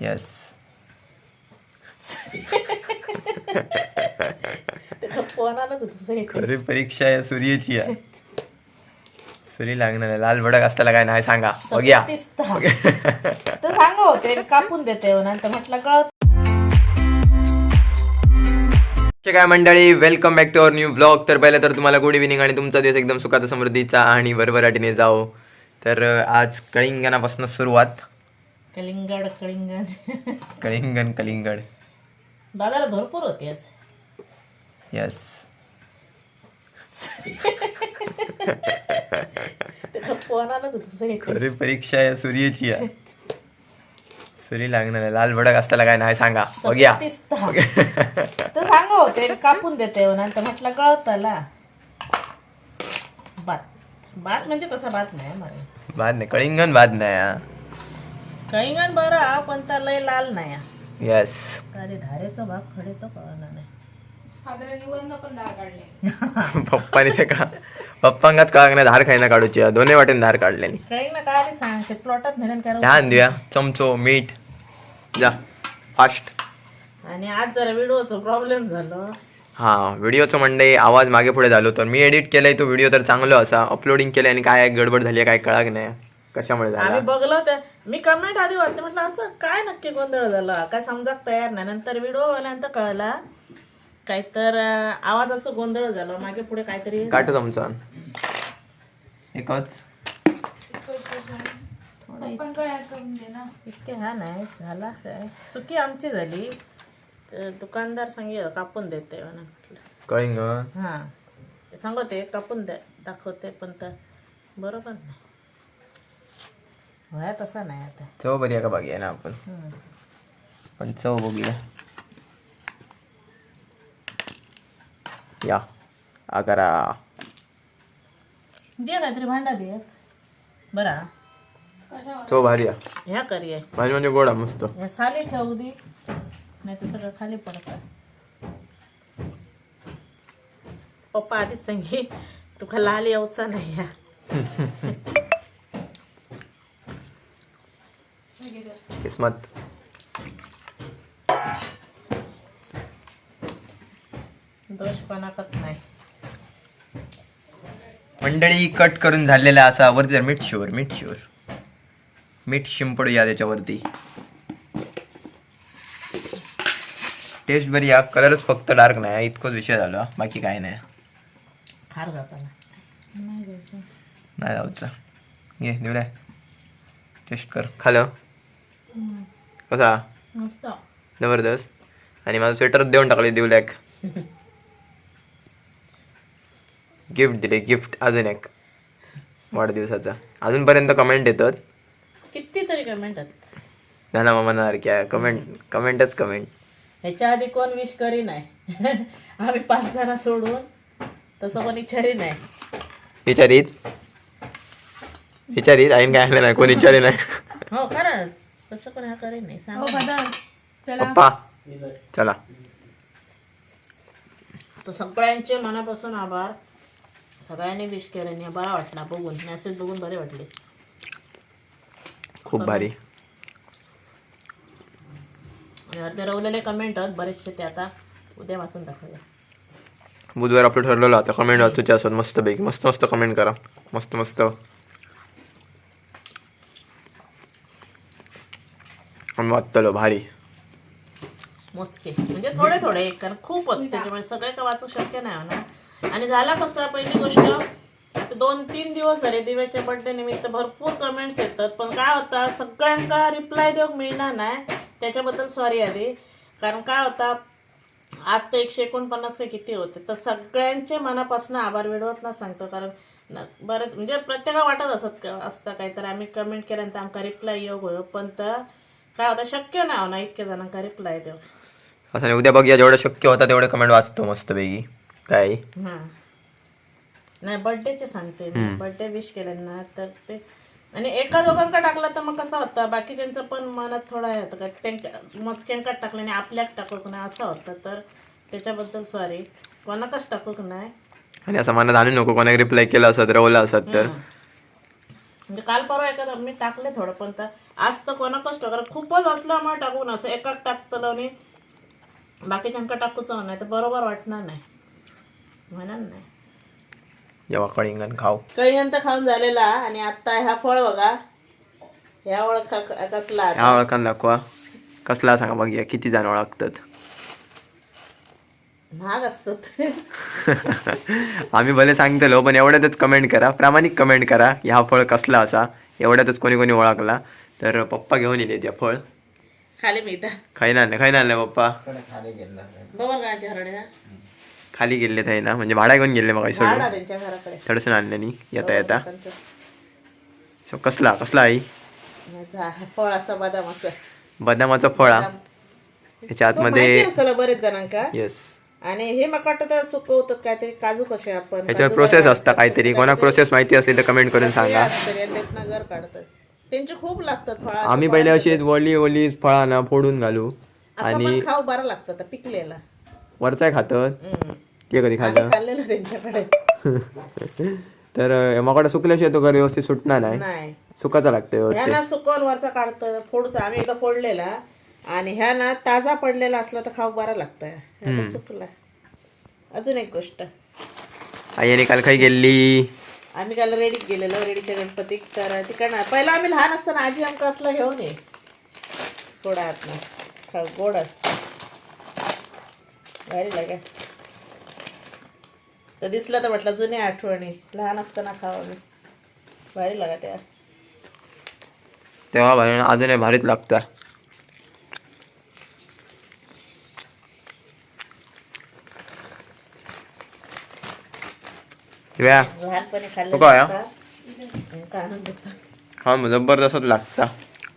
Yes खरी परीक्षा आहे सूर्याची. आहे सूर्य लागणार आहे. लाल भडक असताना काय नाही सांगा. बघ्या. दिसता तर सांगा होते मी कापून देते नंतर म्हटलं कळत काय मंडळी welcome back to our new blog तर पहिलं तर तुम्हाला गुड इव्हिनिंग आणि तुमचा दिवस एकदम सुखाचा समृद्धीचा आणि भरभराटीने जाओ. तर आज कळिंगणापासून सुरुवात. कलिंगड कलिंगड. कलिंगण कलिंगड. बाजारात भरपूर होते आज. येस खरी परीक्षा आहे सूर्याची आहे सूर्य लागणार आहे. लाल भडक असताना काय नाही सांगा. बघ्या. तर सांगा होते कापून देते नंतर म्हटलं कळतला भात भात म्हणजे तसा भात नाही मला बाद नाही. कळिंगण बाद नाही हा. कलिंगड बरा पण त्या लय लाल नाही. येस कधी धारेचा भाग खडे तो कळणार नाही. पप्पाने ते का पप्पांगात काळ नाही धार खायना काढूची. दोन्ही वाटेन धार काढल्यानी कळींग ना काय सांग? ते प्लॉटात ध्यान द्या चमचो मीठ. जा. फास्ट आणि आज जरा व्हिडिओचा प्रॉब्लेम झालं. हा व्हिडिओचं म्हणणे आवाज मागे पुढे झालो. तर मी एडिट केलाय तो व्हिडिओ तर चांगला असा. अपलोडिंग केलंय आणि काय गडबड झाली आहे, काय कळाग नाही. कशामुळे झाला? आम्ही बघलो ते मी कमेंट आधी वाचले. म्हटलं असं काय नक्की गोंधळ झाला? काय समजाक तयार नाही. नंतर व्हिडिओ आल्यानंतर कळला काहीतर आवाजाचं गोंधळ झालं. मागे पुढे काहीतरी काट तुमचा. एकच. इतके हा नाही झाला काय? चुकी आमची झाली. तर दुकानदार सांगे कापून देते म्हणून म्हटलं. कळिंग हां. सांगते कापून द्या दाखवते पण तर बरोबर नाही. होया तसा नाही आता. चव बरी आहे का बघूया ना आपण? हम्म. पण चव बघूया. या आकारा. दे काहीतरी भांडा दे. बरा. चव भारी आहे. ह्या करी आहे. भारी म्हणजे गोड मस्त. ह्या साली ठेवू दे. नाही तर सगळं खाली पडतं पप्पा आधीच सांगे तुका लाल यावचा नाही या किस्मत. दोष पणाकत नाही. मंडळी कट करून झालेला असा वरती जर मीठ शिवर मीठ शिवर. मीठ शिंपडूया त्याच्यावरती. टेस्ट बरी या कलरच फक्त डार्क नाही इतकंच विषय झाला. बाकी काय नाही. खार जाताना. नाही जाऊचं घे निवड्या. टेस्ट कर. खालं कसा? जबरदस्त. आणि माझं स्वेटर देऊन टाकले दिवल्याक गिफ्ट दिले गिफ्ट अजून एक. वाढदिवसाचा. अजूनपर्यंत कमेंट येतात. कितीतरी कमेंट नाना मामा क्या कमेंट कमेंटच कमेंट ह्याच्या आधी कोण विश करी नाही. आम्ही पाच जण सोडून तसं कोणी विचारी नाही. विचारित? विचारित? आईन काय आणलं नाही? कोण विचारी नाही? हो खरंच. तसं कोणी हा करी नाही सांग पप्पा. चला. तर सगळ्यांचे मनापासून आभार. सगळ्यांनी विश केले आणि बरा वाटला. बघून मेसेज बघून बरे वाटले. खूप भारी. आणि अर्धे रवलेले कमेंट आहेत बरेचसे ते आता उद्या वाचून दाखवूया. बुधवार आपलं ठरलेलं आता कमेंट वाचूचे असत मस्त पैकी मस्त मस्त कमेंट करा. मस्त मस्त. आम्ही वाचतलो भारी. मोजके म्हणजे थोडे थोडे कारण खूप होते त्याच्यामुळे सगळे का वाचू शक्य नाही ना आणि झाला कसं पहिली गोष्ट आता दोन तीन दिवस झाले दिव्याच्या बर्थडे निमित्त भरपूर कमेंट्स येतात. पण काय होतं सगळ्यांका रिप्लाय देऊ मिळणार नाही. त्याच्याबद्दल सॉरी आधी. कारण काय होता आज तर एकशे एकोणपन्नास का किती होते तर सगळ्यांचे मनापासून आभार विडवत ना सांगतो. कारण न- बरेच म्हणजे प्रत्येका वाटत असत असतं काहीतरी. आम्ही कमेंट केल्यानंतर आमका रिप्लाय योग होयो पण तर काय होतं शक्य नाही हो ना इतक्या जणांका रिप्लाय देऊ असं नाही उद्या बघूया जेवढं शक्य होता तेवढे कमेंट वाचतो मस्त पैकी काय? हा. नाही बर्थडेचे सांगते. बर्थडे विश केलं ना तर ते आणि एका दोघांका टाकला तर मग कसं होतं? बाकीच्यांचं पण मनात थोडा हे होतं का? मचक्यांकात टाकलं आणि आपल्याक टाकूक नाही? असं होतं. तर त्याच्याबद्दल सॉरी कोणाकच टाकूक नाही? आणि असं मनात आणू नको. कोणाक रिप्लाय केला असत रवला असत तर म्हणजे काल परवा एखादं मी टाकले थोडं पण तर आज तर कोणाकच टाकलं खूपच असल्यामुळे टाकून असं एकाक टाकतलं आणि बाकीच्यांका टाकूच नाही तर बरोबर वाटणार नाही. म्हणणार नाही. जेव्हा कळिंगण खाऊ. कळीनंतर खाऊन झालेला आणि आता ह्या फळ बघा. ह्या ओळख कसला आता? ह्या ओळखान दाखवा. कसला सांगा बघूया किती जण ओळखतात. महाग असतात. आम्ही भले सांगतलो पण एवढ्यातच कमेंट करा. प्रामाणिक कमेंट करा. ह्या फळ कसला असा? एवढ्यातच कोणी कोणी ओळखला. तर पप्पा घेऊन येले त्या फळ. खाली मिळता खाई आणलं खाई आणलं पप्पा. हरडे खाली गेले. थंय ना म्हणजे भाड्या घेऊन गेले मग सोडून. झाडा त्यांच्या घराकडे. थोडंसं आणलं नाही. येता येता. त्यांचं. So, कसला कसला आई? झा- फळ असं बदामाचं. बदामाचा फळ. हा. माहिती आतमध्ये बरेच जणांका. येस आणि हे मला वाटतं तर सुकवतात काहीतरी काजू कसे आपण? याच्यावर काजू प्रोसेस असता काहीतरी. कोणा प्रोसेस माहिती असली तर कमेंट करून सांगा. आणि त्यातनं घर काढतात. त्यांचे खूप लागतात फळ आम्ही पहिले अशी वली वली फळांना फोडून घालू पण खाऊ बरं लागतं आता पिकलेला. वरचाय खातात. ते कधी खाल्लं? खाल्लेलं त्यांच्याकडे. तर माकडा सुकल्याशिवाय तो घर व्यवस्थित सुटणार नाही. सुकाचा लागतं व्यवस्थित. सुकवून वरचा काढतं फोडचा. आम्ही एकदा फोडलेला. आणि ह्या ना ताजा पडलेला असला तर खाऊ बरा लागतं सुकला अजून एक गोष्ट. आईने काल खाई गेली. आम्ही काल रेडीत गेलेलो रेडीच्या गणपतीक तर तिकडनं पहिला आम्ही लहान असताना आजी आमका असला घेऊन ये. थोडा आतनं. खाऊ गोड असत. भारी लागे. तर दिसलं तर म्हटलं जुन्या आठवणी लहान असताना खाऊ आम्ही. भारी लागा त्या. तेव्हा भारी अजूनही भारीच लागतं व्या लहानपणी तो काय हा? काढून देतो? खाऊन जबरदस्तच लागता.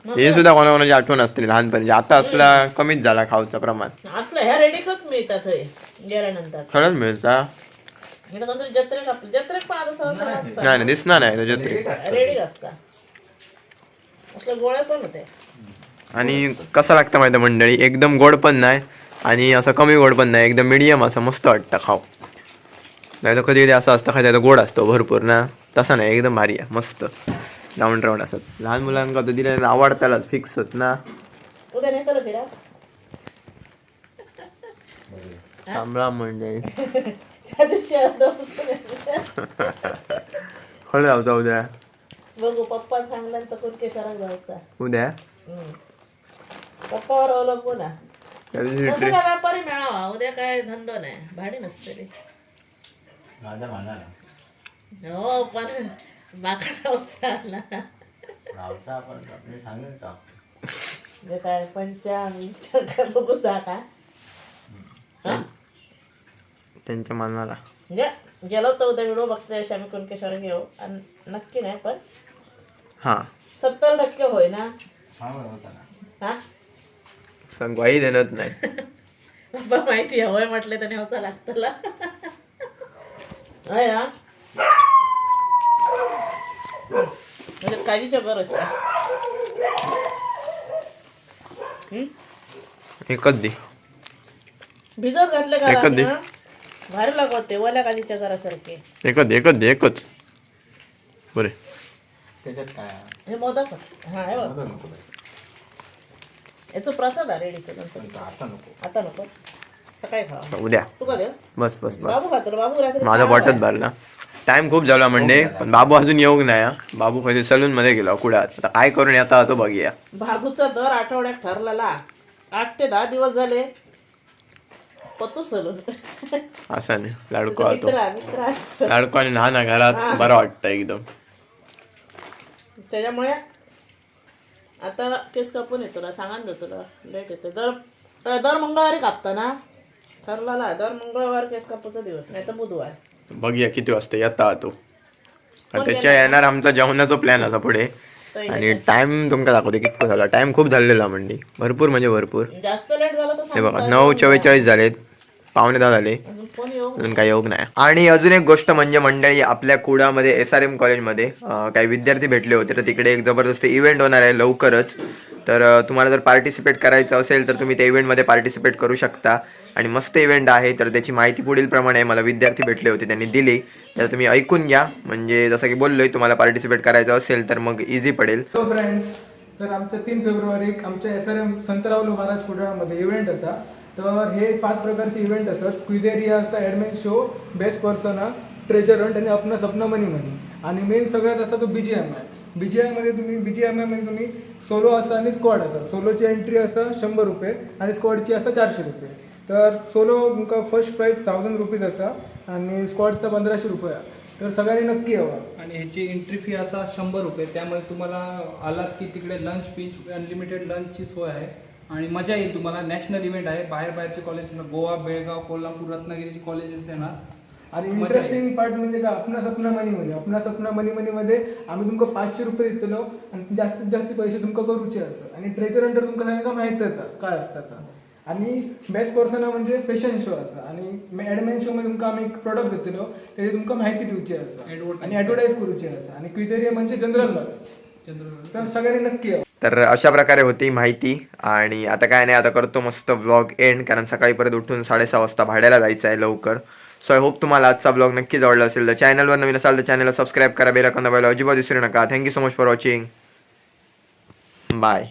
हे सुद्धा कोणाकोणाची आठवण असते लहानपणी. आता असला कमीच झाला खाऊचं प्रमाण. असलं ह्या रेडीकच मिळतात हे. गेल्यानंतर. खरंच मिळता इकडे कोणतरी जत्रेक आपलं जत्रेक पण आता सहसा असतात नाही नाही दिसणार नाही त्याच्यात तरी रेडी असतात. असले गोळे पण होते आणि कसं लागतं माहिती मंडळी? एकदम गोड पण नाही आणि असं कमी गोड पण नाही. एकदम मिडियम असं मस्त वाटतं खाऊ. नाही तर कधी कधी असं असतं खायचं गोड असतो भरपूर ना. तसं नाही एकदम भारी आहे मस्त. राऊंड राऊंड असत लहान मुलांका तर दिलेलं आवडतालच फिक्सच ना. थांबला म्हणजे. खरं जाऊ उद्या. बघू पप्पा सांगला तर कुणकेश्वरात जायचा. उद्या. पप्पावर अवलंबून आहे. व्यापारी मिळावा? उद्या काय धंदो नाही. भाडी नसते माझा म्हणा ना हो पण जाऊचा आला. गावचा आपण आपले सांगेल का? जे काय पंचा बघू जा का हा? त्यांच्या मनाला. म्हणजे गेलो तर उद्या व्हिडिओ बघते अशी आम्ही कुणकेश्वर घेऊ आणि नक्की नाही पण हां. सत्तर टक्के होय ना? सांगत होता ना. हा? सांगवाही देणत नाही. बाबा माहिती आहे होय म्हटले तर नेवचा लागतला होय ना? म्हणजे काळजीच्या बरंच एकच दे. भिजत घातले का एकच दे. ना भारी लागवते ओल्या काळजीच्या घरासारखे. एकच दे एकच दे एकच. बरे. त्याच्यात काय? हे मोदक हा हे बघ. बघ नको बाई. याचं प्रसाद आहे रेडीचं नंतर. पण आता नको. आता नको. सकाळी खावा उद्या. तू का देव बस बस बस. बाबू खातो बाबू रात्री माझा बॉटच भरला. टाइम खूप झाला म्हणजे पण बाबू अजून येऊक नाही हा. बाबू कधी सलून मध्ये गेला कुडात आता काय करून येता तो बघूया. बाबूचा दर आठवड्यात ठरलेला. आठ ते दहा दिवस झाले. पतू सलून असं नाही. लाडको आतो मित्र. लाडको आणि लहान आहे घरात बरं वाटतं एकदम. त्याच्यामुळे आता केस कापून येतो ना सांगा ना तुला लेट येतो दर दर मंगळवारी कापता ना ठरलेला दर मंगळवार केस कापूचा दिवस नाही तर बुधवार. बघूया किती वाजता येता तो. आणि त्याच्या येणार आमचा जेवणाचा प्लॅन असा पुढे. आणि टाइम तुमका दाखवते कितको झाला. टाइम खूप झालेला म्हणजे. भरपूर म्हणजे भरपूर. जास्त लेट झालं तर हे बघा नऊ चव्वेचाळीस झालेत. पावणे दहा झाले. अजून काही योग नाही. आणि अजून एक गोष्ट म्हणजे मंडळी आपल्या कुडामध्ये एस आर एम कॉलेजमध्ये काही विद्यार्थी भेटले होते. तर तिकडे एक जबरदस्त इव्हेंट होणार आहे लवकरच. तर तुम्हाला जर पार्टिसिपेट करायचं असेल तर तुम्ही त्या इव्हेंटमध्ये पार्टिसिपेट करू शकता. आणि मस्त इव्हेंट आहे. तर त्याची माहिती पुढील प्रमाणे मला विद्यार्थी भेटले होते त्यांनी दिली. तर तुम्ही ऐकून घ्या. म्हणजे जसं की बोललोय तुम्हाला पार्टिसिपेट करायचं असेल तर मग इझी पडेल. फ्रेंड्स तर आमच्या तीन फेब्रुवारीक आमच्या एस आर एम संतरावलो महाराज कुडाळमध्ये इव्हेंट असा. तर हे पाच प्रकारचे इव्हेंट असतात. क्विझेरिया असा admin show best person treasure hunt आणि अपना सपना मनी मनी आणि मेन सगळ्यात असा तो बी जी एम आय बी जी मध्ये तुम्ही बी जी एममध्ये तुम्ही सोलो असा आणि स्क्वॉड असा. सोलोची एंट्री असा शंभर रुपये आणि स्क्वॉडची असा चारशे रुपये. तर सोलो तुमका फर्स्ट प्राईस थाउजंड रुपीज असा आणि स्क्वॉडचा पंधराशे रुपये. तर सगळ्यांनी नक्की यावं. आणि ह्याची एंट्री फी असा शंभर रुपये. त्यामुळे तुम्हाला आलात की तिकडे लंच पिंच अनलिमिटेड लंचची सोय आहे. आणि मजा येईल तुम्हाला. नॅशनल इव्हेंट आहे. बाहेर बाहेरचे कॉलेज गोवा बेळगाव कोल्हापूर रत्नागिरीचे कॉलेजेस येणार. आणि मजा इंटरेस्टिंग पार्ट म्हणजे काय? आपला सपना मनी मध्ये आपला सपना मनी मनी मध्ये आम्ही तुमका पाचशे रुपये दितलो. आणि जास्तीत जास्त पैसे तुमका करूचे असं. आणि ट्रेजर अंडर तुमका सगळ्यांका माहितच काय असतात आणि बेस्ट पर्सन म्हणजे फॅशन शो असा. आणि ॲडमेन शो मध्ये तुमका आम्ही एक प्रोडक्ट दितलो त्याची तुमका माहिती दिवची असं. आणि ॲडव्हर्टाईज करूची असं. आणि क्विझेरिया म्हणजे जनरल नॉलेज सगळ्यांनी नक्की तर अशा प्रकारे होती माहिती. आणि आता काय नाही आता करतो मस्त व्लॉग एंड कारण सकाळी परत उठून साडेसहा वाजता भाड्याला जायचं आहे लवकर. सो आय होप तुम्हाला आजचा ब्लॉग नक्कीच आवडला असेल. तर चॅनलवर नवीन असाल तर चॅनलला सबस्क्राईब करा बेल दाबायला अजिबात विसरू नका. Thank you so much for watching bye